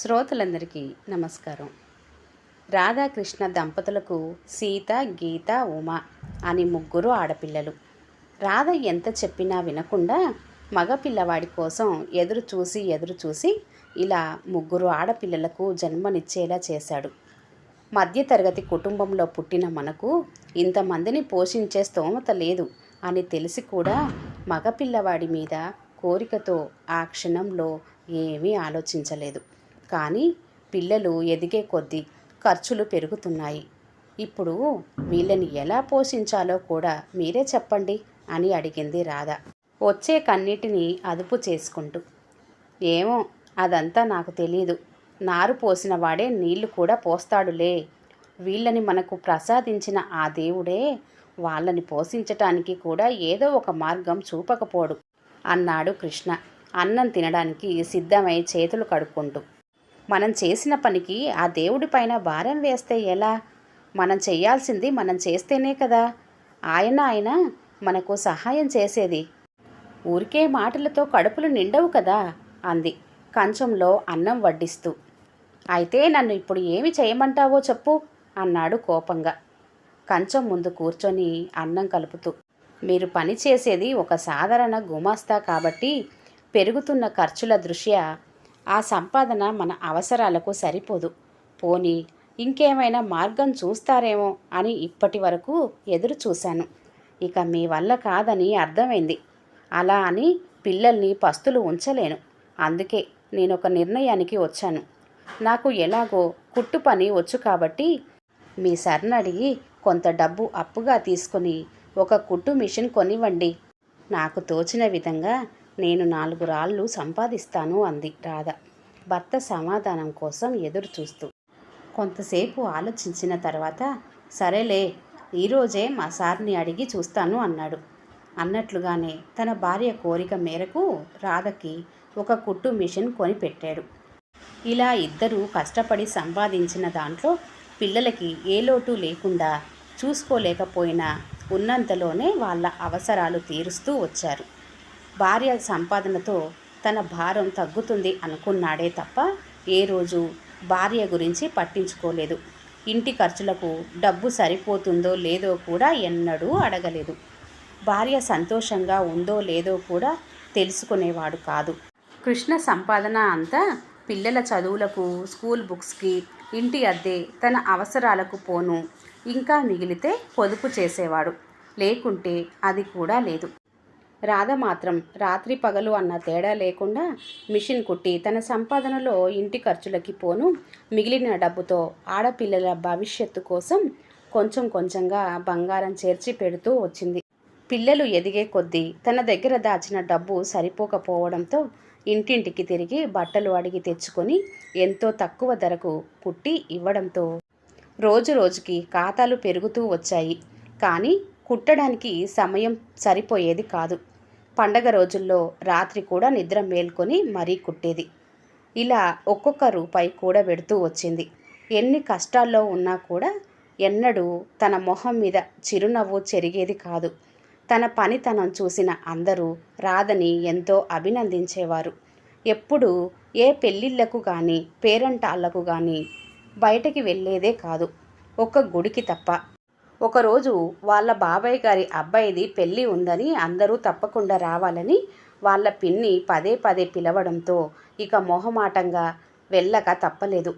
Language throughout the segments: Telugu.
శ్రోతలందరికీ నమస్కారం. రాధాకృష్ణ దంపతులకు సీత గీత ఉమ అని ముగ్గురు ఆడపిల్లలు. రాధ ఎంత చెప్పినా వినకుండా మగ పిల్లవాడి కోసం ఎదురు చూసి ఎదురు చూసి ఇలా ముగ్గురు ఆడపిల్లలకు జన్మనిచ్చేలా చేశాడు. మధ్యతరగతి కుటుంబంలో పుట్టిన మనకు ఇంతమందిని పోషించే స్తోమత లేదు అని తెలిసి కూడా మగపిల్లవాడి మీద కోరికతో ఆ క్షణంలో ఏమీ ఆలోచించలేదు. కానీ పిల్లలు ఎదిగే కొద్దీ ఖర్చులు పెరుగుతున్నాయి. ఇప్పుడు వీళ్ళని ఎలా పోషించాలో కూడా మీరే చెప్పండి అని అడిగింది రాధ. వచ్చే కన్నిటిని అదుపు చేసుకుంటూ. ఏమో అదంతా నాకు తెలియదు నారు పోసిన వాడే నీళ్ళు కూడా పోస్తాడులే. వీళ్ళని మనకు ప్రసాదించిన ఆ దేవుడే వాళ్ళని పోషించటానికి కూడా ఏదో ఒక మార్గం చూపకపోడు అన్నాడు కృష్ణ. అన్నం తినడానికి సిద్ధమై చేతులు కడుక్కుంటూ. మనం చేసిన పనికి ఆ దేవుడిపైన భారం వేస్తే ఎలా? మనం చేయాల్సింది మనం చేస్తేనే కదా. ఆయన ఆయన మనకు సహాయం చేసేది. ఊరికే మాటలతో కడుపులు నిండవు కదా అంది. కంచంలో అన్నం వడ్డిస్తూ. అయితే నన్ను ఇప్పుడు ఏమి చేయమంటావో చెప్పు అన్నాడు కోపంగా. కంచం ముందు కూర్చొని అన్నం కలుపుతూ. మీరు పని చేసేది ఒక సాధారణ గుమాస్తా కాబట్టి పెరుగుతున్న ఖర్చుల దృష్ట్యా ఆ సంపాదన మన అవసరాలకు సరిపోదు. పోనీ ఇంకేమైనా మార్గం చూస్తారేమో అని ఇప్పటి వరకు ఎదురు చూశాను. ఇక మీ వల్ల కాదని అర్థమైంది. అలా అని పిల్లల్ని పస్తులు ఉంచలేను. అందుకే నేను ఒక నిర్ణయానికి వచ్చాను. నాకు ఎలాగో కుట్టు పని వచ్చు కాబట్టి మీ సర్ని అడిగి కొంత డబ్బు అప్పుగా తీసుకొని ఒక కుట్టు మిషన్ కొనివ్వండి. నాకు తోచిన విధంగా నేను నాలుగు రాళ్ళు సంపాదిస్తాను అంది రాధ. భర్త సమాధానం కోసం ఎదురు చూస్తూ కొంతసేపు ఆలోచించిన తర్వాత సరేలే ఈరోజే మా సార్ని అడిగి చూస్తాను అన్నాడు. అన్నట్లుగానే తన భార్య కోరిక మేరకు రాధకి ఒక కుట్టు మిషన్ కొనిపెట్టాడు. ఇలా ఇద్దరూ కష్టపడి సంపాదించిన దాంట్లో పిల్లలకి ఏ లోటు లేకుండా చూసుకోలేకపోయినా ఉన్నంతలోనే వాళ్ళ అవసరాలు తీరుస్తూ వచ్చారు. భార్య సంపాదనతో తన భారం తగ్గుతుంది అనుకున్నాడే తప్ప ఏ రోజు భార్య గురించి పట్టించుకోలేదు. ఇంటి ఖర్చులకు డబ్బు సరిపోతుందో లేదో కూడా ఎన్నడూ అడగలేదు. భార్య సంతోషంగా ఉందో లేదో కూడా తెలుసుకునేవాడు కాదు. కృష్ణ సంపాదన అంతా పిల్లల చదువులకు స్కూల్ బుక్స్కి ఇంటి అద్దె తన అవసరాలకు పోను. ఇంకా మిగిలితే పొదుపు చేసేవాడు. లేకుంటే అది కూడా లేదు. రాధ మాత్రం రాత్రి పగలు అన్న తేడా లేకుండా మిషన్ కుట్టి తన సంపాదనలో ఇంటి ఖర్చులకి పోను. మిగిలిన డబ్బుతో ఆడపిల్లల భవిష్యత్తు కోసం కొంచెం కొంచెంగా బంగారం చేర్చి పెడుతూ వచ్చింది. పిల్లలు ఎదిగే కొద్దీ తన దగ్గర దాచిన డబ్బు సరిపోకపోవడంతో ఇంటింటికి తిరిగి బట్టలు అడిగి తెచ్చుకొని ఎంతో తక్కువ ధరకు కుట్టి ఇవ్వడంతో రోజు రోజుకి ఖాతాలు పెరుగుతూ వచ్చాయి. కానీ కుట్టడానికి సమయం సరిపోయేది కాదు. పండగ రోజుల్లో రాత్రి కూడా నిద్ర మేల్కొని మరీ కుట్టేది. ఇలా ఒక్కొక్క రూపాయి కూడబెడుతూ వచ్చింది. ఎన్ని కష్టాల్లో ఉన్నా కూడా ఎన్నడూ తన మొహం మీద చిరునవ్వు చెరిగేది కాదు. తన పనితనం చూసిన అందరూ రాధని ఎంతో అభినందించేవారు. ఎప్పుడూ ఏ పెళ్ళిళ్ళకు కానీ పేరంటాళ్ళకు కానీ బయటకి వెళ్ళేదే కాదు. ఒక్క గుడికి తప్ప ఒకరోజు వాళ్ళ బాబాయ్ గారి అబ్బాయిది పెళ్ళి ఉందని అందరూ తప్పకుండా రావాలని వాళ్ళ పిన్ని పదే పదే పిలవడంతో ఇక మొహమాటంగా వెళ్ళక తప్పలేదు.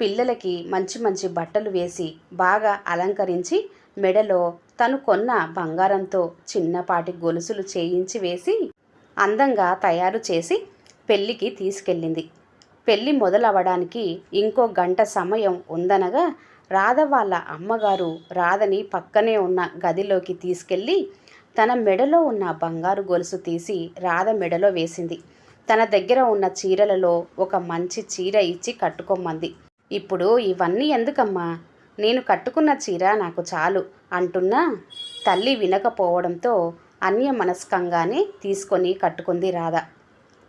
పిల్లలకి మంచి మంచి బట్టలు వేసి బాగా అలంకరించి మెడలో తను కొన్న బంగారంతో చిన్నపాటి గొలుసులు చేయించి వేసి అందంగా తయారు చేసి పెళ్ళికి తీసుకెళ్ళింది. పెళ్ళి మొదలవడానికి ఇంకో గంట సమయం ఉందనగా రాధ వాళ్ళ అమ్మగారు రాధని పక్కనే ఉన్న గదిలోకి తీసుకెళ్ళి తన మెడలో ఉన్న బంగారు గొలుసు తీసి రాధ మెడలో వేసింది. తన దగ్గర ఉన్న చీరలలో ఒక మంచి చీర ఇచ్చి కట్టుకోమంది. ఇప్పుడు ఇవన్నీ ఎందుకమ్మా? నేను కట్టుకున్న చీర నాకు చాలు అంటున్నా తల్లి వినకపోవడంతో అన్యమనస్కంగానే తీసుకొని కట్టుకుంది రాధ.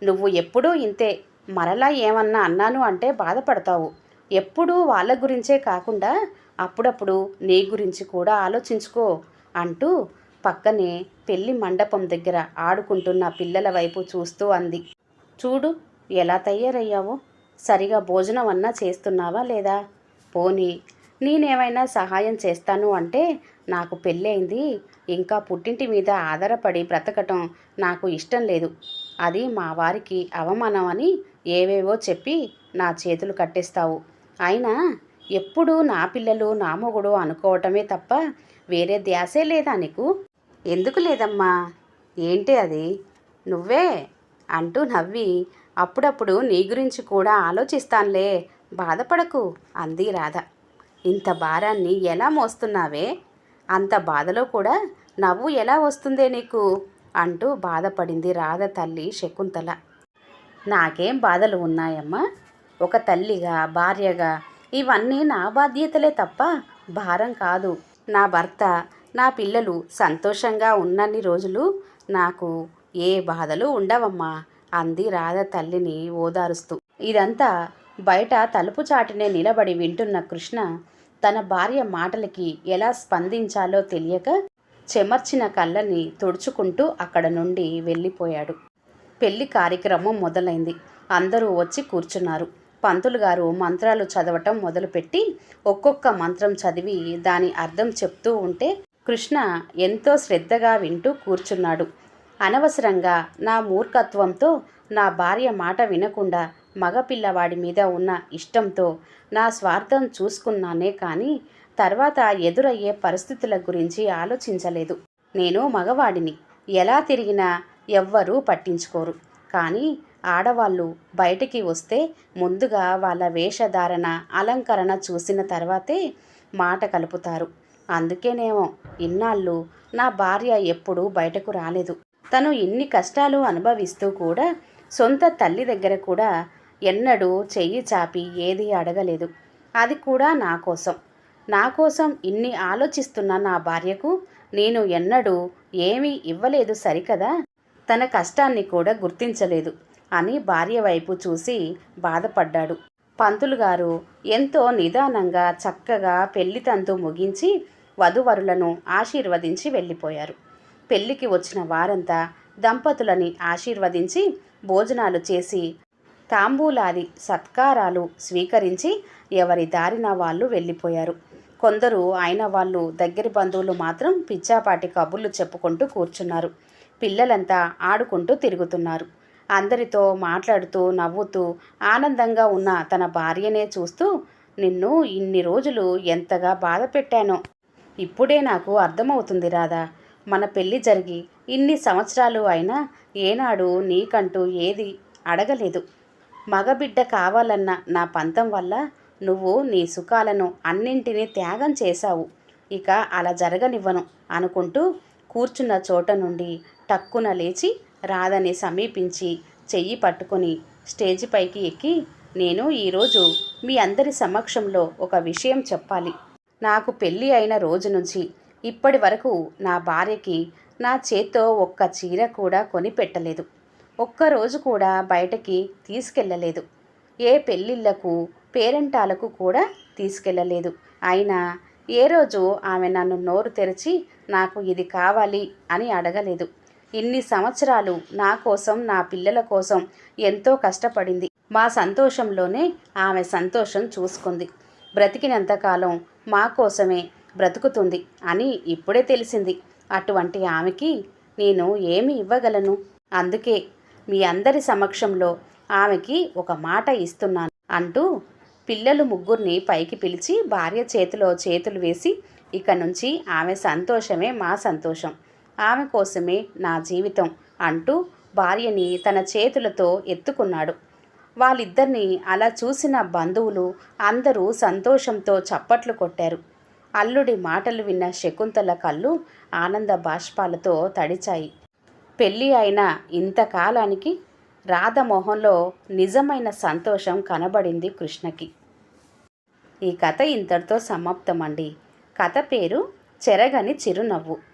నువ్వు ఎప్పుడూ ఇంతే. మరలా ఏమన్నా అన్నాను అంటే బాధపడతావు. ఎప్పుడూ వాళ్ళ గురించే కాకుండా అప్పుడప్పుడు నీ గురించి కూడా ఆలోచించుకో అంటూ పక్కనే పెళ్ళి మండపం దగ్గర ఆడుకుంటున్న పిల్లల వైపు చూస్తూ అంది. చూడు ఎలా తయారయ్యావో? సరిగా భోజనం అన్నా చేస్తున్నావా లేదా? పోనీ నేనేమైనా సహాయం చేస్తాను అంటే నాకు పెళ్ళైంది ఇంకా పుట్టింటి మీద ఆధారపడి బ్రతకటం నాకు ఇష్టం లేదు. అది మా వారికి అవమానం అని ఏవేవో చెప్పి నా చేతులు కట్టేస్తావు. అయినా ఎప్పుడూ నా పిల్లలు నా మొగుడు అనుకోవటమే తప్ప వేరే ధ్యాసే లేదా నీకు? ఎందుకు లేదమ్మా? ఏంటి అది? నువ్వే? అంటూ నవ్వి అప్పుడప్పుడు నీ గురించి కూడా ఆలోచిస్తానులే. బాధపడకు అంది రాధ. ఇంత భారాన్ని ఎలా మోస్తున్నావే? అంత బాధలో కూడా నవ్వు ఎలా వస్తుందే నీకు? అంటూ బాధపడింది రాధ తల్లి శకుంతల. నాకేం బాధలు ఉన్నాయమ్మా? ఒక తల్లిగా భార్యగా ఇవన్నీ నా బాధ్యతలే తప్ప భారం కాదు. నా భర్త నా పిల్లలు సంతోషంగా ఉన్నన్ని రోజులు నాకు ఏ బాధలు ఉండవమ్మా అంది రాధ తల్లిని ఓదారుస్తూ. ఇదంతా బయట తలుపు చాటునే నిలబడి వింటున్న కృష్ణ తన భార్య మాటలకి ఎలా స్పందించాలో తెలియక చెమర్చిన కళ్ళని తుడుచుకుంటూ అక్కడ నుండి వెళ్ళిపోయాడు. పెళ్ళి కార్యక్రమం మొదలైంది. అందరూ వచ్చి కూర్చున్నారు. పంతులు గారు మంత్రాలు చదవటం మొదలుపెట్టి ఒక్కొక్క మంత్రం చదివి దాని అర్థం చెప్తూ ఉంటే కృష్ణ ఎంతో శ్రద్ధగా వింటూ కూర్చున్నాడు. అనవసరంగా నా మూర్ఖత్వంతో నా భార్య మాట వినకుండా మగపిల్లవాడి మీద ఉన్న ఇష్టంతో నా స్వార్థం చూసుకున్నానే కానీ తర్వాత ఎదురయ్యే పరిస్థితుల గురించి ఆలోచించలేదు. నేను మగవాడిని. ఎలా తిరిగినా ఎవ్వరూ పట్టించుకోరు. కానీ ఆడవాళ్ళు బయటికి వస్తే ముందుగా వాళ్ళ వేషధారణ అలంకరణ చూసిన తర్వాతే మాట కలుపుతారు. అందుకేనేమో ఇన్నాళ్ళు నా భార్య ఎప్పుడూ బయటకు రాలేదు. తను ఇన్ని కష్టాలు అనుభవిస్తూ కూడా సొంత తల్లి దగ్గర కూడా ఎన్నడూ చెయ్యి చాపి ఏది అడగలేదు. అది కూడా నా కోసం. నా కోసం ఇన్ని ఆలోచిస్తున్న నా భార్యకు నేను ఎన్నడూ ఏమీ ఇవ్వలేదు సరికదా? తన కష్టాన్ని కూడా గుర్తించలేదు. అని భార్య వైపు చూసి బాధపడ్డాడు. పంతులు గారు ఎంతో నిదానంగా చక్కగా పెళ్ళి తంతు ముగించి వధువరులను ఆశీర్వదించి వెళ్ళిపోయారు. పెళ్ళికి వచ్చిన వారంతా దంపతులని ఆశీర్వదించి భోజనాలు చేసి తాంబూలాది సత్కారాలు స్వీకరించి ఎవరి దారిన వాళ్ళు వెళ్ళిపోయారు. కొందరు అయిన వాళ్ళు దగ్గరి బంధువులు మాత్రం పిచ్చాపాటి కబుర్లు చెప్పుకుంటూ కూర్చున్నారు. పిల్లలంతా ఆడుకుంటూ తిరుగుతున్నారు. అందరితో మాట్లాడుతూ నవ్వుతూ ఆనందంగా ఉన్న తన భార్యనే చూస్తూ నిన్ను ఇన్ని రోజులు ఎంతగా బాధ పెట్టానో. ఇప్పుడే నాకు అర్థమవుతుంది రాదా మన పెళ్ళి జరిగి ఇన్ని సంవత్సరాలు అయినా ఏనాడు నీకంటూ ఏది అడగలేదు. మగబిడ్డ కావాలన్న నా పంతం వల్ల నువ్వు నీ సుఖాలను అన్నింటినీ త్యాగం చేశావు. ఇక అలా జరగనివ్వను అనుకుంటూ కూర్చున్న చోట నుండి టక్కున లేచి రాధని సమీపించి చెయ్యి పట్టుకొని స్టేజ్ పైకి ఎక్కి నేను ఈరోజు మీ అందరి సమక్షంలో ఒక విషయం చెప్పాలి. నాకు పెళ్ళి అయిన రోజు నుంచి ఇప్పటి వరకు నా భార్యకి నా చేత్తో ఒక్క చీర కూడా కొని పెట్టలేదు ఒక్కరోజు కూడా బయటకి తీసుకెళ్ళలేదు ఏ పెళ్ళిళ్ళకు పేరెంటాలకు కూడా తీసుకెళ్ళలేదు అయినా ఏ రోజు ఆమె నన్ను నోరు తెరిచి నాకు ఇది కావాలి అని అడగలేదు. ఇన్ని సంవత్సరాలు నా కోసం నా పిల్లల కోసం ఎంతో కష్టపడింది. మా సంతోషంలోనే ఆమె సంతోషం చూసుకుంది. బ్రతికినంతకాలం మా కోసమే బ్రతుకుతుంది అని ఇప్పుడే తెలిసింది. అటువంటి ఆమెకి నేను ఏమి ఇవ్వగలను? అందుకే మీ అందరి సమక్షంలో ఆమెకి ఒక మాట ఇస్తున్నాను అంటూ పిల్లలు ముగ్గురిని పైకి పిలిచి భార్య చేతిలో చేతులు వేసి ఇక నుంచి ఆమె సంతోషమే మా సంతోషం. ఆమె కోసమే నా జీవితం అంటూ భార్యని తన చేతులతో ఎత్తుకున్నాడు. వాళ్ళిద్దరినీ అలా చూసిన బంధువులు అందరూ సంతోషంతో చప్పట్లు కొట్టారు. అల్లుడి మాటలు విన్న శకుంతల కళ్ళు ఆనంద బాష్పాలతో తడిచాయి. పెళ్ళి అయిన ఇంతకాలానికి రాధమోహంలో నిజమైన సంతోషం కనబడింది కృష్ణకి. ఈ కథ ఇంతటితో సమాప్తమండి. కథ పేరు చెరగని చిరునవ్వు.